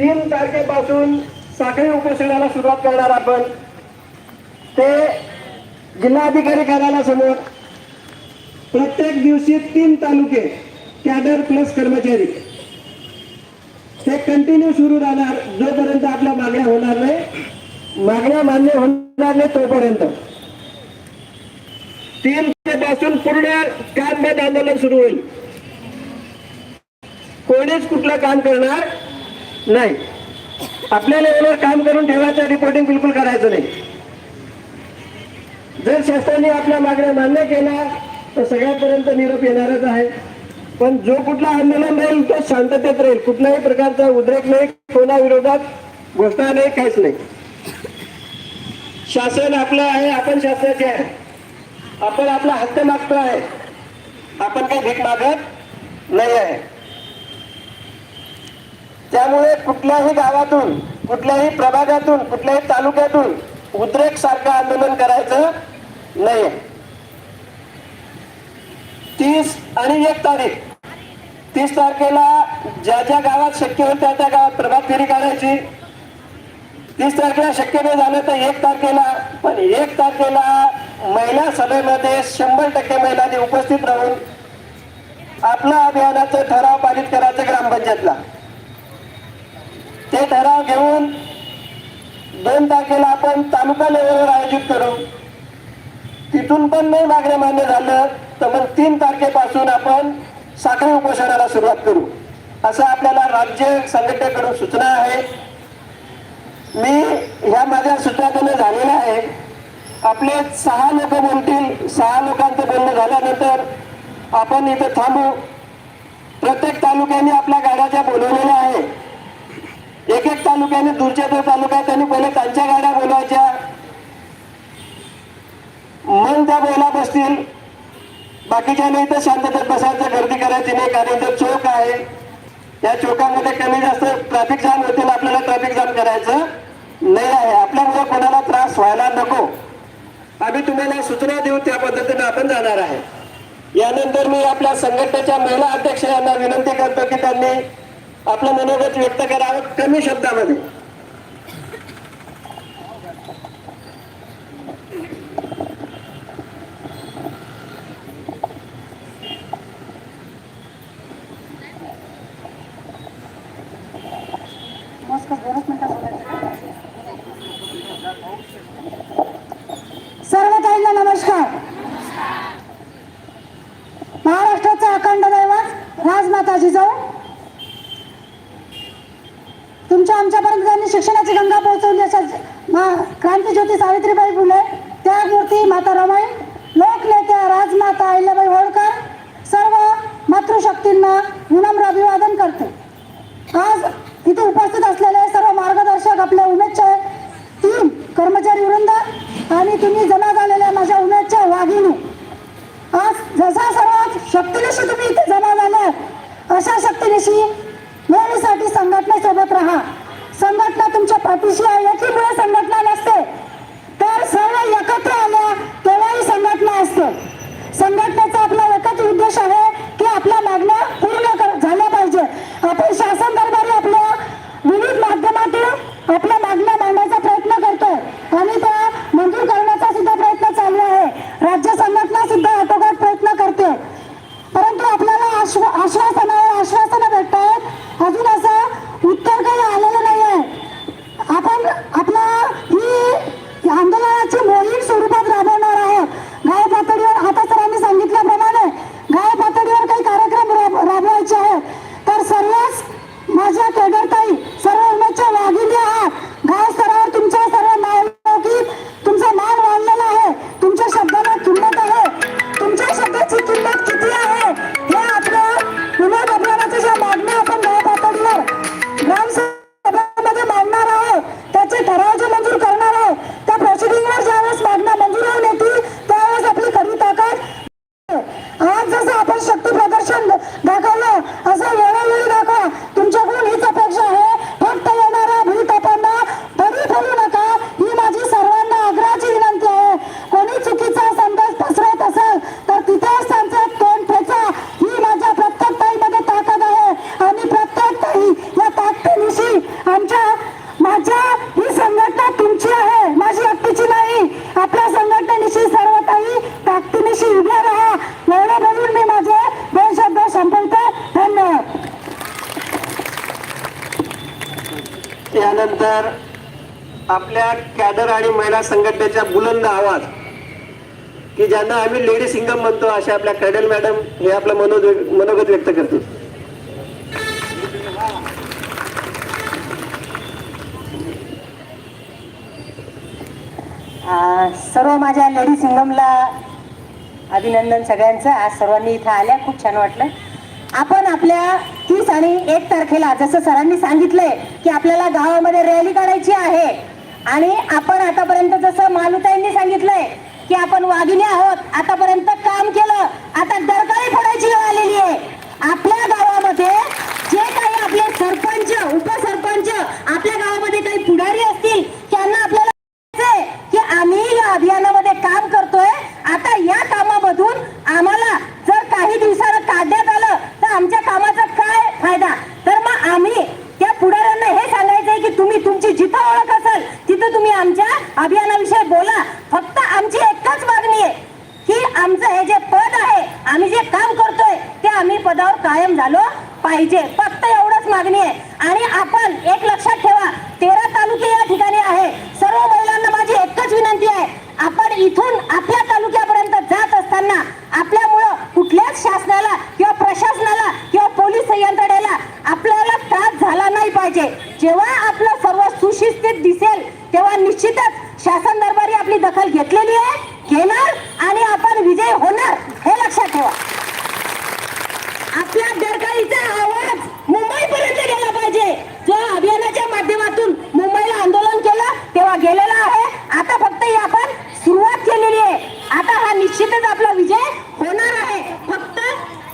तीन तारखेपासून साखळी उपोषणाला सुरुवात करणार आपण. ते जिल्हाधिकारी कार्यालयासमोर प्रत्येक दिवशी तीन तालुके कॅडर प्लस कर्मचारी. ते कंटिन्यू सुरू राहणार जोपर्यंत आपल्या मागण्या होणार नाही. मागण्या मान्य होणार नाही तोपर्यंत. तीन पासून पूर्ण काम आंदोलन सुरू होईल. कोणीच कुठलं काम करणार नाही. आपल्या लेवलवर काम करून ठेवायचं रिपोर्टिंग बिलकुल करायचं नाही. जर शासनाने आपल्या मागण्या मान्य केल्या तर सगळ्यापर्यंत निरोप येणारच आहे. पण जो कुठला आंदोलन राहील तो शांततेत राहील. कुठल्याही प्रकारचा उद्रेक नाही कोणाविरोधात घोषणा नाही काहीच नाही. शासन आपलं आहे आपण शासनाचे आहे. आपण आपला हक्क मागतो आहे आपण काही भीक मागत नाही आहे. त्यामुळे कुठल्याही गावातून कुठल्याही प्रभागातून कुठल्याही तालुक्यातून उद्रेक सारखं आंदोलन करायचं नाही तीस आणि एक तारीख. तीस तारखेला ज्या ज्या गावात शक्य होईल त्या त्या गावात प्रभात फेरी काढायची. तीस तारखेला शक्य नाही झालं तर एक तारखेला पण एक तारखेला महिला सभेमध्ये शंभर टक्के महिलांनी उपस्थित राहून आपल्या अभियानाचं ठराव पारित करायचं ग्रामपंचायतला. ते ठराव घेऊन दोन तारखेला आपण तालुका लेवलवर आयोजित करू. तिथून पण नाही मागण्या मान्य झालं तर मग तीन तारखेपासून आपण साखळी उपोषणाला सुरुवात करू. असं आपल्याला राज्य संघटनेकडून सूचना आहे. मी ह्या माझ्या सूचनाकडून झालेल्या आहे. आपले सहा लोक बोलतील सहा लोकांचं बोलणं झाल्यानंतर आपण इथे थांबू. प्रत्येक तालुक्याने आपल्या गाड्याच्या बोलवलेल्या आहे एक एक तालुक्याने दूरच्या दूर तालुक्यात त्यांनी पहिले त्यांच्या गाड्या बोलवायच्या. मग त्या बोला बसतील. बाकीच्या नाही तर शांततेत बसायचं गर्दी करायची नाही कारण जर चौक आहे. या चौकामध्ये कमी जास्त ट्रॅफिक जाम होतील आपल्याला ट्रॅफिक जाम करायचं नाही आहे. आपल्यामुळे कोणाला त्रास व्हायला नको. आम्ही तुम्हाला सूचना देऊ त्या पद्धतीने आपण जाणार आहे. यानंतर मी आपल्या संघटनेच्या महिला अध्यक्ष यांना विनंती करतो की त्यांनी आपलं मनोगत व्यक्त करावं कमी शब्दामध्ये सर्व ताईंना नमस्कार महाराष्ट्राचा अखंड दैवत राजमाता जिजाऊ तुमच्या आमच्यापर्यंत त्यांनी शिक्षणाची गंगा पोहोचवली अशा मा- क्रांतीज्योती सावित्रीबाई फुले त्यागमूर्ती माता रमाई लोकनेत्या राजमाता अहिल्याबाई होळकर सर्व मातृशक्तींना विनम्र अभिवादन करते. आज इथे उपस्थित असलेले सर्व मार्गदर्शक आपल्या उमेदचे टीम कर्मचारी वृंद आणि तुम्ही जमा झालेल्या माझ्या उमेदच्या वाघिणी. आज जसा सर्वात शक्तीनिशी तुम्ही इथे जमा झाले अशा शक्तीनिशी वेळीसाठी संघटनेसोबत राहा. संघटना तुमच्या पाठीशी आहे एकीमुळे संघटना नसते. तर एकत्र आल्या तेव्हाही संघटना असते. संघटनेचा आपला एकच उद्देश आहे की आपल्या मागण्या पूर्ण झाल्या पाहिजे. आपण शासन दरबारी आपल्या विविध माध्यमातून आपल्या मागण्या मांडण्याचा प्रयत्न करतोय. आणि त्या मंजूर करण्याचा सुद्धा प्रयत्न चालू आहे. राज्य संघटना सुद्धा आटोकाट प्रयत्न करते. परंतु आपल्याला आश्व आश्वासनावर आश्वासनं भेटत आहेत अजून असं उत्तर काही आलं आंदोलनाची आज जसं आपण शक्ती प्रदर्शन दाखवलं असं वेळोवेळी दाखवा. तुमच्याकडून हीच अपेक्षा आहे. फक्त येणाऱ्या भूतापांना आमच्या माझ्या ही संघटना तुमची आहे माझी व्यक्तीची नाही आपल्या संघटनेशी सर्व काही ताकदीनिशी उभ्या राहा एवढं बोलून मी माझे दोन शब्द संपवते धन्यवाद यानंतर आपल्या कॅडर आणि महिला संघटनेच्या बुलंद आवाज की ज्यांना आम्ही लेडी सिंगम म्हणतो अशा आपल्या कॅडल मॅडम हे आपलं मनोज मनोगत व्यक्त करतो. सर्व माझ्या लेडी सिंगमला अभिनंदन सगळ्यांचं. आज सर्वांनी इथं आल्या. खूप छान वाटलं. आपण आपल्या तीस आणि एक तारखेला जसं सरांनी सांगितलंय की आपल्याला गावामध्ये रॅली काढायची आहे. आणि आपण आतापर्यंत जसं मालुताईंनी सांगितलंय की आपण वाघिणी आहोत आतापर्यंत काम केलं आता दरकाळी फोडायची वेळ आलेली आहे. आपल्या गावामध्ये जे काही आपले सरपंच उपसरपंच आपल्या गावामध्ये काही पुढारी असतील त्यांना आपल्याला की आम्ही या अभियानामध्ये काम करतोय. आता या कामामधून आम्हाला जर काही दिवसाला काढण्यात आलं तर आमच्या कामाचं काय फायदा तर मग आम्ही त्या पुढाऱ्यांना हे सांगायचंय की तुम्ही तुमची जिथं ओळख असेल तिथं तुम्ही आमच्या अभियानाविषयी बोला फक्त आमची एकच मागणी आहे की आमचं हे जे पद आहे आम्ही जे काम करतोय ते आम्ही पदावर कायम झालो पाहिजे. फक्त एवढंच मागणी आहे. आणि आपण एक लक्षात ठेवा तेरा तालुके या ठिकाणी आहे सर्व महिलांना माझी एकच विनंती आहे आपण इथून आपल्या तालुक्यापर्यंत जात असताना आपल्यामुळं कुठल्याच शासनाला किंवा प्रशासनाला किंवा पोलीस यंत्रणेला आपल्याला त्रास झाला नाही पाहिजे जेव्हा आपलं सर्व सुशिस्तीत दिसेल तेव्हा निश्चितच शासन दरबारी आपली दखल घेतलेली आहे घेणार आणि आपण विजय होणार हे लक्षात ठेवा आपल्या दरकाळीचा आवाज मुंबईपर्यंत गेला पाहिजे जो अभियानाच्या माध्यमातून मुंबईला आंदोलन केलं तेव्हा गेलेला आहे आता फक्त ही आपण सुरुवात केलेली आहे आता हा निश्चितच आपला विजय होणार आहे फक्त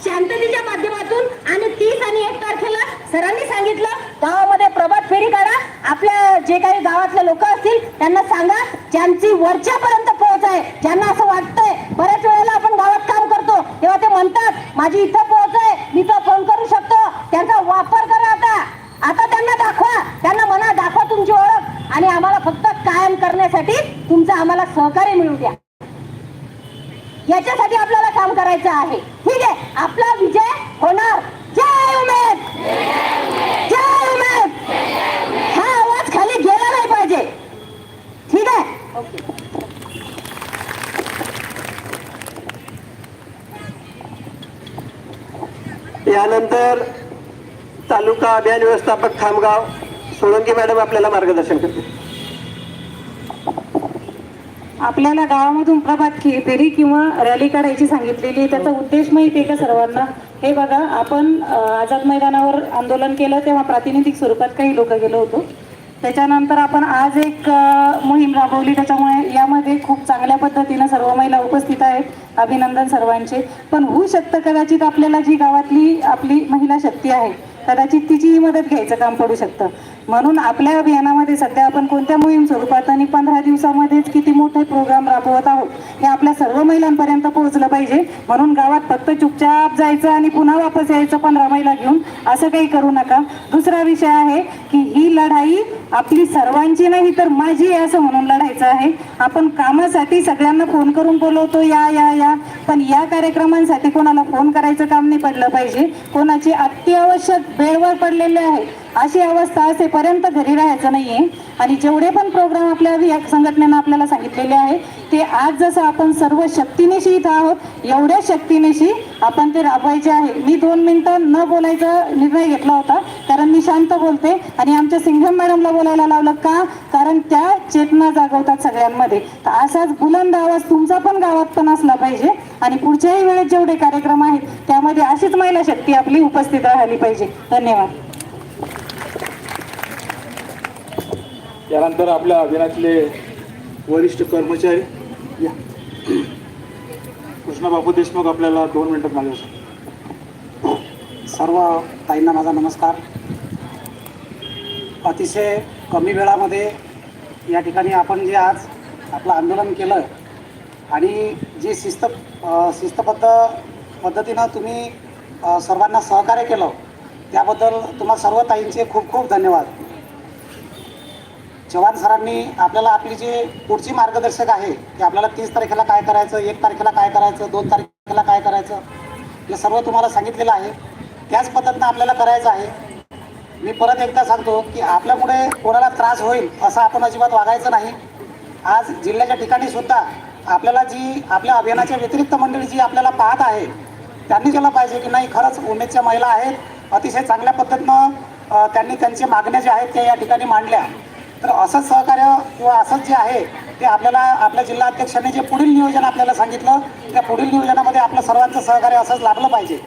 शांततेच्या माध्यमातून आणि तीस आणि एक तारखेला सरांनी सांगितलं गावामध्ये प्रभात फेरी काढा आपल्या जे काही गावातले लोक असतील त्यांना सांगा ज्यांची वरच्यापर्यंत पोहोच आहे ज्यांना असं वाटतंय बऱ्याच वेळेला आपण गावात काम करतो तेव्हा ते म्हणतात माझी इथं पोहोच आहे मी तो फोन करू शकतो त्यांचा वापर करा आता आता त्यांना दाखवा त्यांना म्हणा दाखवा तुमची ओळख आणि आम्हाला फक्त कायम करण्यासाठी तुमचं आम्हाला सहकार्य मिळू द्या याच्यासाठी आपल्याला काम करायचं आहे ठीक आहे आपला विजय होणार जय उमेद जय उमेद हा आवाज खाली गेला नाही पाहिजे ठीक आहे ओके त्यानंतर तालुका अभियान व्यवस्थापक खामगाव सोळंकी मॅडम आपल्याला मार्गदर्शन करते आपल्याला गावामधून प्रभात की फेरी किंवा रॅली काढायची सांगितलेली त्याचा उद्देश माहिती आहे का सर्वांना? हे बघा आपण आझाद मैदानावर आंदोलन केलं तेव्हा प्रातिनिधिक स्वरूपात काही लोक गेलो होतो. त्याच्यानंतर आपण आज एक मोहीम राबवली. त्याच्यामुळे यामध्ये खूप चांगल्या पद्धतीनं सर्व महिला उपस्थित आहेत. अभिनंदन सर्वांचे. पण होऊ शकतं कदाचित आपल्याला जी गावातली आपली महिला शक्ती आहे कदाचित तिचीही मदत घ्यायचं काम पडू शकतं. म्हणून आपल्या अभियानामध्ये सध्या आपण कोणत्या मोहीम स्वरूपात आणि पंधरा दिवसामध्येच किती मोठे प्रोग्राम राबवत आहोत हे आपल्या सर्व महिलांपर्यंत पोहोचलं पाहिजे. म्हणून गावात फक्त चुपचाप जायचं आणि पुन्हा वापस यायचं पंधरा महिला घेऊन असं काही करू नका. दुसरा विषय आहे की ही लढाई आपली सर्वांची नाही तर माझी आहे असं म्हणून लढायचं आहे. आपण कामासाठी सगळ्यांना फोन करून बोलवतो या या या. पण या कार्यक्रमांसाठी कोणाला फोन करायचं काम नाही पडलं पाहिजे. कोणाची अत्यावश्यक वेळवर पडलेले आहे. अशी अवस्था असेपर्यंत घरी राहायचं नाहीये. आणि जेवढे पण प्रोग्राम आपल्या या संघटनेनं आपल्याला सांगितलेले आहे ते आज जसं आपण सर्व शक्तीनेशी इथं आहोत एवढ्या शक्तीनेशी आपण ते राबवायचे आहे. मी दोन मिनिटं न बोलायचा निर्णय घेतला होता कारण मी शांत बोलते आणि आमच्या सिंघम मॅडमला बोलायला लावलं का? कारण त्या चेतना जागवतात सगळ्यांमध्ये. तर असाच बुलंद आवाज तुमचा पण गावात पण असला पाहिजे आणि पुढच्याही वेळेत जेवढे कार्यक्रम आहेत त्यामध्ये अशीच महिला शक्ती आपली उपस्थित राहिली पाहिजे. धन्यवाद. यानंतर आपल्या अभियानातले वरिष्ठ कर्मचारी या. कृष्णबाबू देशमुख आपल्याला दोन मिनिटात मागे सर्व ताईंना माझा नमस्कार. अतिशय कमी वेळामध्ये या ठिकाणी आपण जे आज आपलं आंदोलन केलं आणि जे शिस्त शिस्तबद्ध पद्धतीनं तुम्ही सर्वांना सहकार्य केलं त्याबद्दल तुम्हा सर्व ताईंचे खूप खूप धन्यवाद. चव्हाण सरांनी आपल्याला आपली जी पुढची मार्गदर्शक आहे की आपल्याला तीस तारखेला काय करायचं एक तारखेला काय करायचं दोन तारखेला काय करायचं हे सर्व तुम्हाला सांगितलेलं आहे. त्याच पद्धतीनं आपल्याला करायचं आहे. मी परत एकदा सांगतो की आपल्यामुळे कोणाला त्रास होईल असं आपण अजिबात वागायचं नाही. आज जिल्ह्याच्या ठिकाणी सुद्धा आपल्याला जी आपल्या अभियानाच्या व्यतिरिक्त मंडळी जी आपल्याला पाहत आहे त्यांनी केलं पाहिजे की नाही खरंच उमेदच्या महिला आहेत. अतिशय चांगल्या पद्धतीनं त्यांनी त्यांचे मागण्या ज्या आहेत त्या या ठिकाणी मांडल्या. तर असंच सहकार्य किंवा असंच जे आहे ते आपल्याला आपल्या जिल्हा अध्यक्षांनी जे पुढील नियोजन आपल्याला सांगितलं त्या पुढील नियोजनामध्ये आपलं सर्वांचं सहकार्य असंच लाभलं पाहिजे.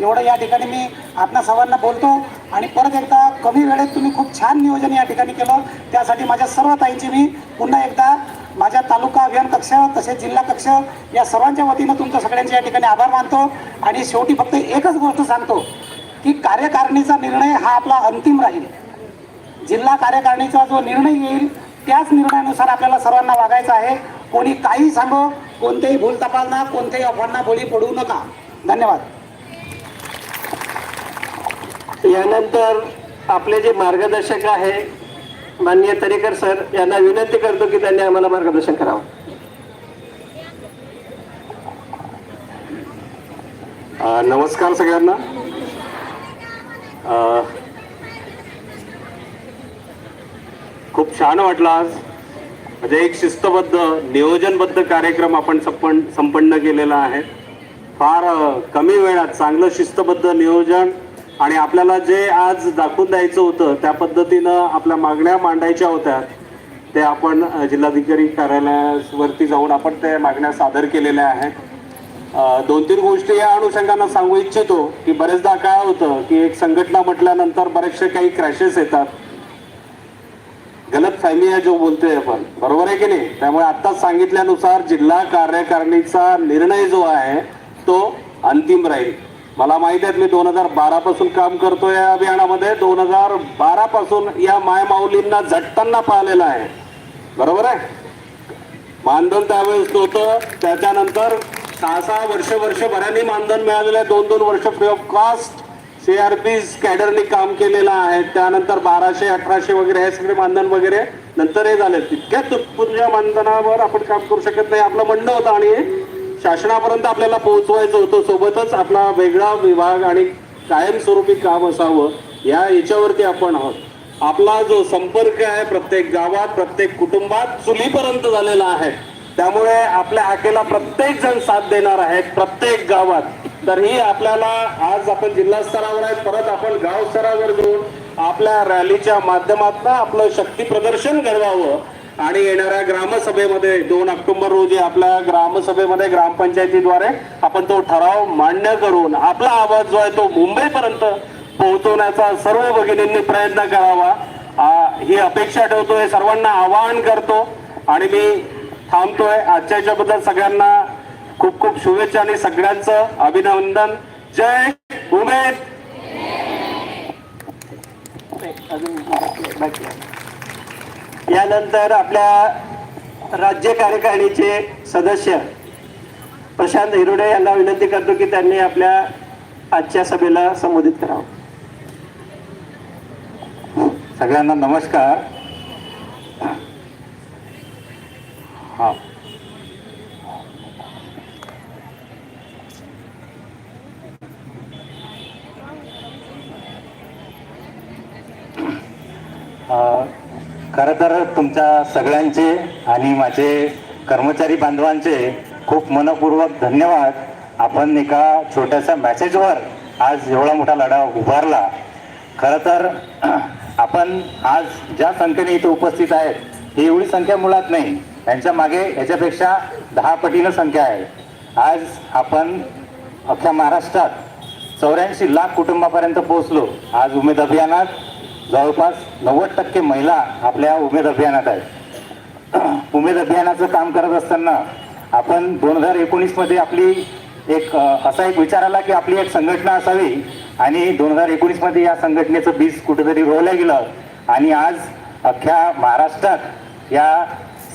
एवढं या ठिकाणी मी आपल्या सर्वांना बोलतो आणि परत एकदा कमी वेळेत तुम्ही खूप छान नियोजन या ठिकाणी केलं. त्यासाठी माझ्या सर्व ताईंची मी पुन्हा एकदा माझ्या तालुका अभियान कक्ष तसेच जिल्हा कक्ष या सर्वांच्या वतीनं तुमच्या सगळ्यांचे या ठिकाणी आभार मानतो आणि शेवटी फक्त एकच गोष्ट सांगतो की कार्यकारिणीचा निर्णय हा आपला अंतिम राहील. जिल्हा कार्यकारिणीचा जो निर्णय येईल त्याच निर्णयानुसार आपल्याला सर्वांना वागायचं आहे. कोणी काही सांगो कोणतेही भूल तपासना कोणत्याही अफवांना बळी पडू नका. धन्यवाद. यानंतर आपले जे मार्गदर्शक आहे माननीय तरेकर सर यांना विनंती करतो की त्यांनी आम्हाला मार्गदर्शन करावं. नमस्कार सगळ्यांना. खूप छान वाटलं आज. म्हणजे एक शिस्तबद्ध नियोजनबद्ध कार्यक्रम आपण संपन्न संपन्न केलेला आहे. फार कमी वेळात चांगलं शिस्तबद्ध नियोजन आणि आपल्याला जे आज दाखवून द्यायचं होतं त्या पद्धतीनं आपल्या मागण्या मांडायच्या होत्या ते आपण जिल्हाधिकारी कार्यालयावरती जाऊन आपण ते मागण्या सादर केलेल्या आहेत. दोन तीन गोष्टी या अनुषंगानं सांगू इच्छितो की बरेचदा काय होतं की एक संघटना म्हटल्यानंतर बरेचसे काही क्रॅशेस येतात. गलत फहमी आहे जो बोलतोय आपण बरोबर आहे की नाही? त्यामुळे आत्ताच सांगितल्यानुसार जिल्हा कार्यकारिणीचा निर्णय जो आहे तो अंतिम राहील. मला माहिती आहे मी दोन हजार बारा पासून काम करतोय या अभियानामध्ये. दोन हजार बारा पासून या मायमाऊलींना झटताना पाहिलेलं आहे. बरोबर आहे? मानधन त्यावेळेस होतं त्याच्यानंतर सहा सहा वर्ष वर्षभराने मानधन मिळालेलं आहे. दोन दोन वर्ष फ्री ऑफ कॉस्ट सीआरपी कॅडरनी काम केलेलं आहे त्यानंतर बाराशे अठराशे वगैरे हे सगळे मानधन वगैरे नंतर हे झाले तितक्या तुटपुंज्या मानधनावर आपण काम करू शकत नाही. आपलं म्हणणं होतं आणि शासनापर्यंत आपल्याला पोहोचवायचं होतं. सोबतच आपला वेगळा विभाग आणि कायमस्वरूपी काम असावं या याच्यावरती आपण आहोत. आपला जो संपर्क आहे प्रत्येक गावात प्रत्येक कुटुंबात चुलीपर्यंत झालेला आहे. त्यामुळे आपल्या हाकेला प्रत्येक जण साथ देणार आहेत प्रत्येक गावात. तर ही आपल्याला आज आपण जिल्हा स्तरावर आहे परत आपण गाव स्तरावर घेऊन आपल्या रॅलीच्या माध्यमातून आपलं शक्ती प्रदर्शन घडवावं. आणि येणाऱ्या ग्रामसभेमध्ये दोन ऑक्टोबर रोजी आपल्या ग्रामसभेमध्ये ग्रामपंचायतीद्वारे आपण तो ठराव मान्य करून आपला आवाज जो आहे तो मुंबईपर्यंत पोहोचवण्याचा सर्व भगिनींनी प्रयत्न करावा. ही अपेक्षा ठेवतो हे सर्वांना आवाहन करतो. आणि मी थांबतोय. आजच्या याच्याबद्दल सगळ्यांना खूप खूप शुभेच्छा आणि सगळ्यांचं अभिनंदन. जय उमेद! यानंतर आपल्या राज्य कार्यकारिणीचे सदस्य प्रशांत हिरोडे यांना विनंती करतो की त्यांनी आपल्या आजच्या सभेला संबोधित करावं. सगळ्यांना नमस्कार. हां. खरं तर तुमच्या सगळ्यांचे आणि माझे कर्मचारी बांधवांचे खूप मनपूर्वक धन्यवाद. आपण एका छोट्याशा मॅसेजवर आज एवढा मोठा लढा उभारला. खरं तर आपण आज ज्या संख्येने इथे उपस्थित आहेत ही एवढी संख्या मुळात नाही. यांच्या मागे याच्यापेक्षा दहा पटीनं संख्या आहे. आज आपण अख्ख्या महाराष्ट्रात चौऱ्याऐंशी लाख कुटुंबापर्यंत पोहोचलो. आज उमेद अभियानात जवळपास नव्वद टक्के महिला आपल्या उमेद अभियानात आहेत. उमेद अभियानाचं काम करत असताना आपण दोन हजार एकोणीसमध्ये आपली एक असा एक विचार आला की आपली एक संघटना असावी आणि दोन हजार एकोणीसमध्ये या संघटनेचं बीज कुठेतरी रोवलं गेलं. आणि आज अख्ख्या महाराष्ट्रात या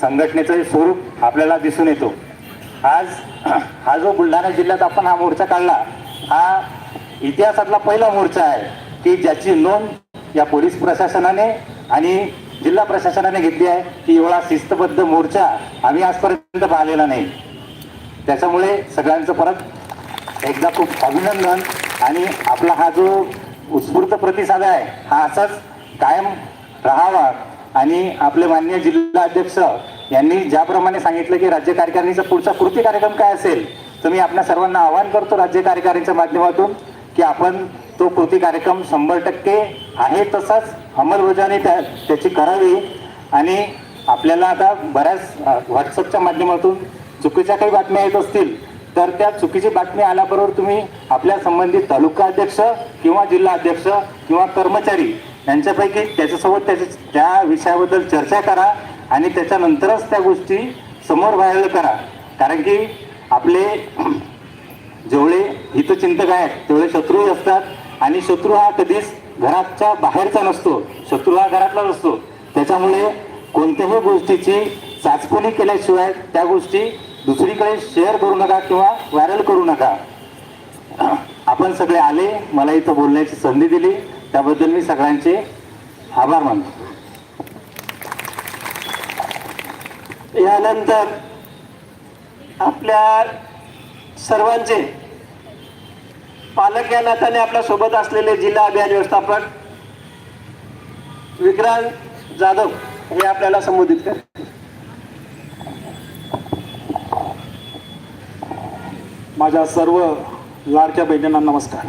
संघटनेचं स्वरूप आपल्याला दिसून येतो. आज हा जो बुलढाणा जिल्ह्यात आपण हा मोर्चा काढला हा इतिहासातला पहिला मोर्चा आहे. की ज्याची नोंद या पोलीस प्रशासनाने आणि जिल्हा प्रशासनाने घेतली आहे की एवढा शिस्तबद्ध मोर्चा आम्ही आजपर्यंत पाहिलेला नाही. त्याच्यामुळे सगळ्यांचं परत एकदा खूप अभिनंदन आणि आपला हा जो उत्स्फूर्त प्रतिसाद आहे हा असाच कायम राहावा. आणि आपले माननीय जिल्हा अध्यक्ष यांनी ज्याप्रमाणे सांगितलं की राज्य कार्यकारिणीचा पुढचा कृती कार्यक्रम काय असेल तर मी आपल्या सर्वांना आवाहन करतो राज्य कार्यकारिणीच्या माध्यमातून की आपण तो कृती कार्यक्रम शंभर टक्के आहे तसाच अंमलबजावणी त्या त्याची करावी. आणि आपल्याला आता बऱ्याच व्हॉट्सअपच्या माध्यमातून चुकीच्या काही बातम्या येत असतील तर त्या चुकीची बातमी आल्याबरोबर तुम्ही आपल्या संबंधित तालुका अध्यक्ष किंवा जिल्हा अध्यक्ष किंवा कर्मचारी यांच्यापैकी त्याच्यासोबत त्याच्या त्या विषयाबद्दल चर्चा करा. आणि त्याच्यानंतरच त्या गोष्टी समोर व्हायला करा. कारण की आपले जेवढे हितचिंतक आहेत तेवढे शत्रूही असतात. आणि शत्रू हा कधीच घराच्या बाहेरचा नसतो. शत्रू हा घरातला नसतो. त्याच्यामुळे कोणत्याही गोष्टीची चाचपणी केल्याशिवाय त्या गोष्टी दुसरीकडे शेअर करू नका किंवा व्हायरल करू नका. आपण सगळे आले मला इथं बोलण्याची संधी दिली. त्याबद्दल मी सगळ्यांचे आभार मानतो. यानंतर आपल्या सर्वांचे पालक या नात्याने आपल्यासोबत असलेले जिल्हा अभियान व्यवस्थापक विक्रांत जाधव हे आपल्याला संबोधित करतील. माझ्या सर्व लाडक्या बहिणींना नमस्कार.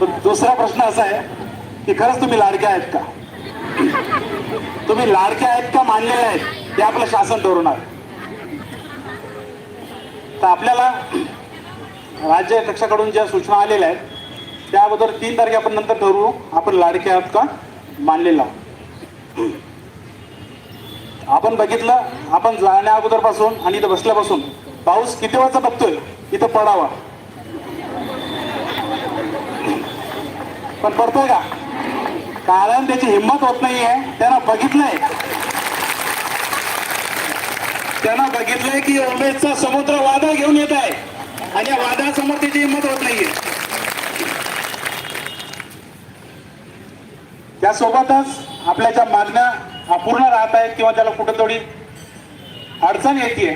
पण दुसरा प्रश्न असा आहे की खरंच तुम्ही लाडक्या आहेत का? तुम्ही लाडक्या आहेत का मानलेल्या आहेत ते आपलं शासन ठरवणार तर आपल्याला राज्य कक्षाकडून ज्या सूचना आलेल्या आहेत त्या अगोदर तीन तारखे आपण नंतर ठरवू आपण लाडके आहोत का मानलेला आपण बघितलं आपण जाण्या अगोदरपासून आणि इथं बसल्यापासून पाऊस किती वाजता बघतोय इथं पडावा. पण पडतोय का? कारण त्याची हिंमत होत नाहीये. त्यांना बघितलंय. त्यांना बघितलंय की उमेशचा समुद्र वादळ घेऊन येत आहे. आणि या वादळासमोर त्याची हिंमत होत नाहीये. त्यासोबतच आपल्या ज्या मागण्या अपूर्ण राहत आहेत किंवा त्याला कुठेतरी अडचण येते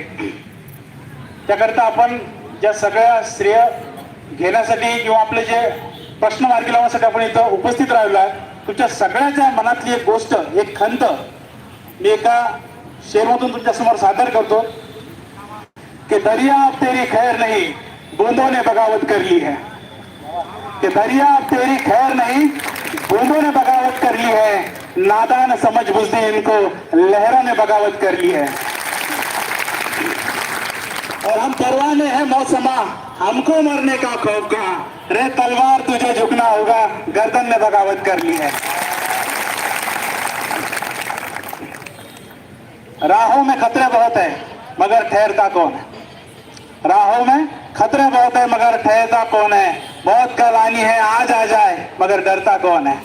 त्याकरता आपण ज्या सगळ्या श्रेय घेण्यासाठी किंवा आपले जे प्रश्न मार्गी लावण्यासाठी आपण इथं उपस्थित राहिलो आहे तुमच्या सगळ्याच्या मनातली एक गोष्ट, एक खंत मी एका शेरमधून तुमच्या सादर करतो, कि दरिया तेरी खैर नहीं, बूंदों ने बगावत कर ली है. कि दरिया तेरी खैर नहीं, बूंदों ने बगावत कर ली है, नादान समझ बुझते इनको, लहरों ने बगावत कर ली है. और हम परवाने हैं मौसमा, हमको मरने का खौफ का रे तलवार तुझे झुकना होगा, गर्दन ने बगावत कर ली है। राहों में खतरे बहुत है, मगर ठहरता कौन है? राहों में खतरे बहुत है, मगर ठहरता कौन है? बहुत कल आनी है, आज आ जाए, मगर डरता कौन है?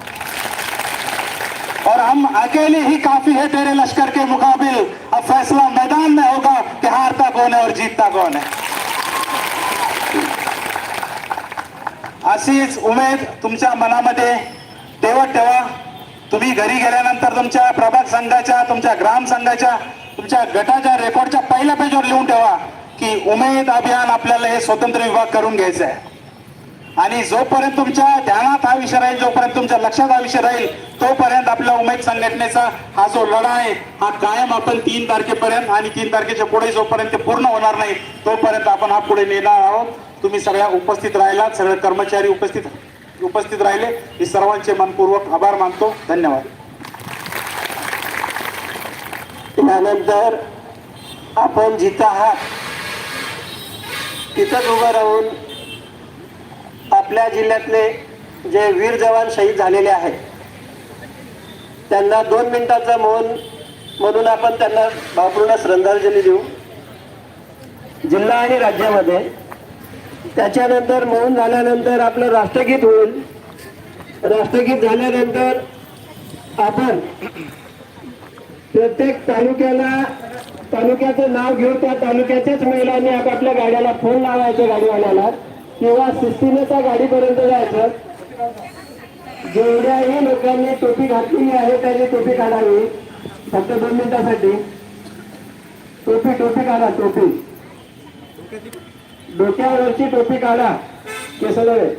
और हम अकेले ही काफ़ी है तेरे लश्कर के मुकाबिल। अब फैसला मैदान में होगा कि हारता कौन है और जीतता कौन है? अशीच उमेद तुमच्या मनामध्ये ठेवत ठेवा. तुम्ही घरी गेल्यानंतर तुमच्या प्रभाग संघाच्या तुमच्या ग्राम संघाच्या तुमच्या गटाच्या रेकॉर्डच्या पहिल्या पेजवर लिहून ठेवा की उमेद अभियान आपल्याला हे स्वतंत्र विभाग करून घ्यायचं आहे. आणि जोपर्यंत तुमच्या ध्यानात हा विषय राहील जोपर्यंत तुमच्या लक्षात हा विषय राहील तोपर्यंत आपल्या उमेद संघटनेचा हा जो लढा आहे हा कायम आपण तीन तारखेपर्यंत आणि तीन तारखेच्या पुढे जोपर्यंत ते पूर्ण होणार नाही तोपर्यंत आपण हा पुढे नेणार आहोत. तुम्ही सगळ्या उपस्थित राहिलात सगळे कर्मचारी उपस्थित उपस्थित राहिले. मी सर्वांचे मनपूर्वक आभार मानतो. धन्यवाद. त्यानंतर आपण जिथं आहात तिथंच उभं राहून आपल्या जिल्ह्यातले जे वीर जवान शहीद झालेले आहेत त्यांना दोन मिनिटाचं मौन म्हणून आपण त्यांना भावपूर्ण श्रद्धांजली देऊ. जिल्हा आणि राज्यामध्ये त्याच्यानंतर मौन झाल्यानंतर आपलं राष्ट्रगीत होईल. राष्ट्रगीत झाल्यानंतर आपण प्रत्येक तालुक्याला तालुक्याचं नाव घेऊन त्या तालुक्याच्याच महिलांनी आपापल्या गाड्याला फोन लावायचं गाडीवाल्याला किंवा शिस्तीनं त्या गाडीपर्यंत जायचं. जेवढ्याही लोकांनी टोपी घातलेली आहे त्यांनी टोपी काढावी. फक्त दोन मिनिटासाठी. टोपी टोपी काढा टोपी. डोक्यावरची टोपी काढा केसडे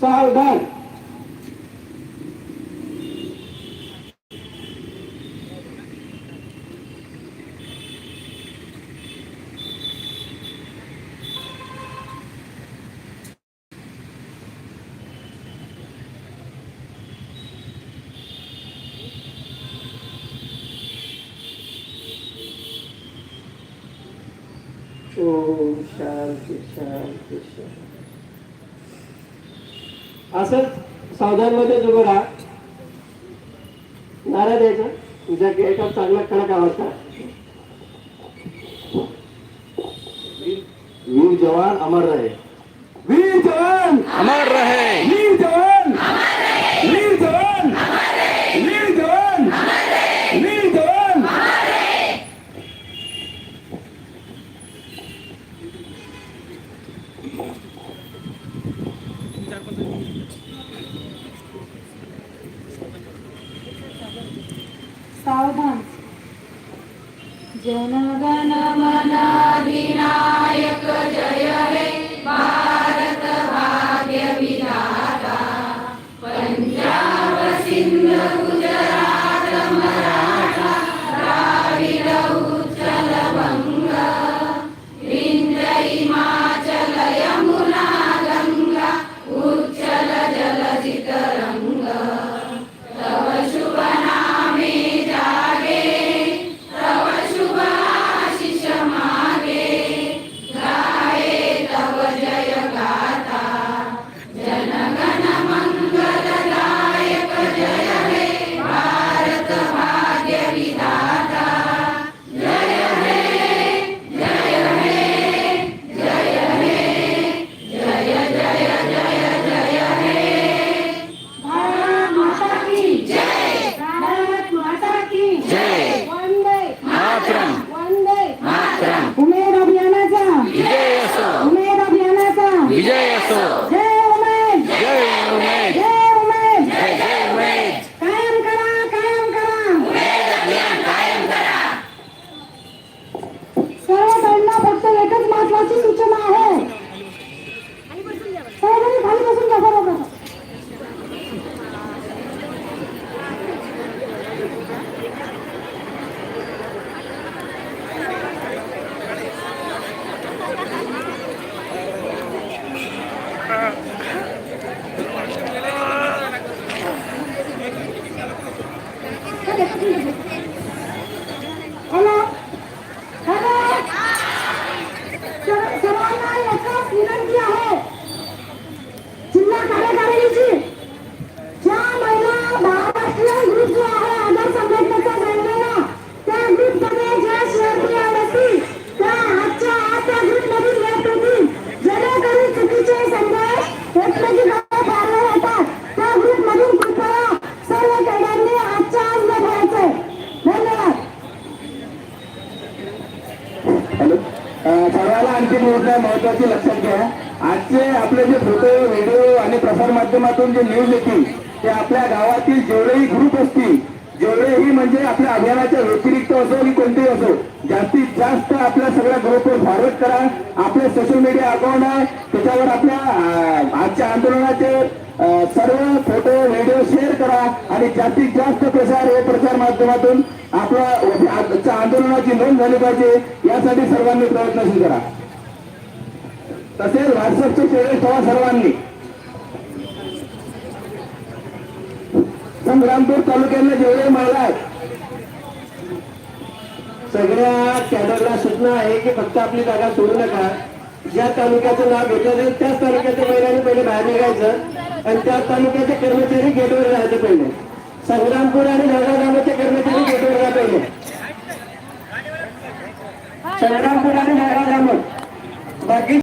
सावधान ओम शांती शांती शांती सावधानमध्ये उभं राहा नारा द्यायचा. तुझ्या एका चांगला कडक आवडता. वीर जवान अमर रहे. वीर जवान अमर रहे. माध्यमातून जे न्यूज येतील ते आपल्या गावातील जेवढेही ग्रुप असतील जेवढेही म्हणजे आपल्या अभियानाच्या व्यतिरिक्त असो की कोणतेही असो जास्तीत जास्त आपल्या सगळ्या ग्रुपवर फॉरवर्ड करा. आपले सोशल मीडिया अकाउंट आहे. त्याच्यावर आपल्या आजच्या आंदोलनाचे सर्व फोटो व्हिडिओ शेअर करा आणि जास्तीत जास्त प्रसार हे प्रसार माध्यमातून आपल्या आजच्या आंदोलनाची नोंद झाली पाहिजे. यासाठी सर्वांनी प्रयत्नशील करा. तसेच व्हॉट्सअपचे शेअर ठेवा सर्वांनी संग्रामपूर तालुक्यातल्या जेवढे महिला आहेत सगळ्या कॅडरला सूचना आहे की फक्त आपली जागा सोडू नका. ज्या तालुक्याचं नाव घेतलं जाईल त्याच तालुक्याच्या महिलांनी पहिले बाहेर निघायचं आणि त्या तालुक्याचे कर्मचारी गेटवर राहायचे पहिले. संग्रामपूर आणि जळगाव गावाचे कर्मचारी गेटवर राहा पहिले. संग्रामपूर आणि जळगाव गाव बाकी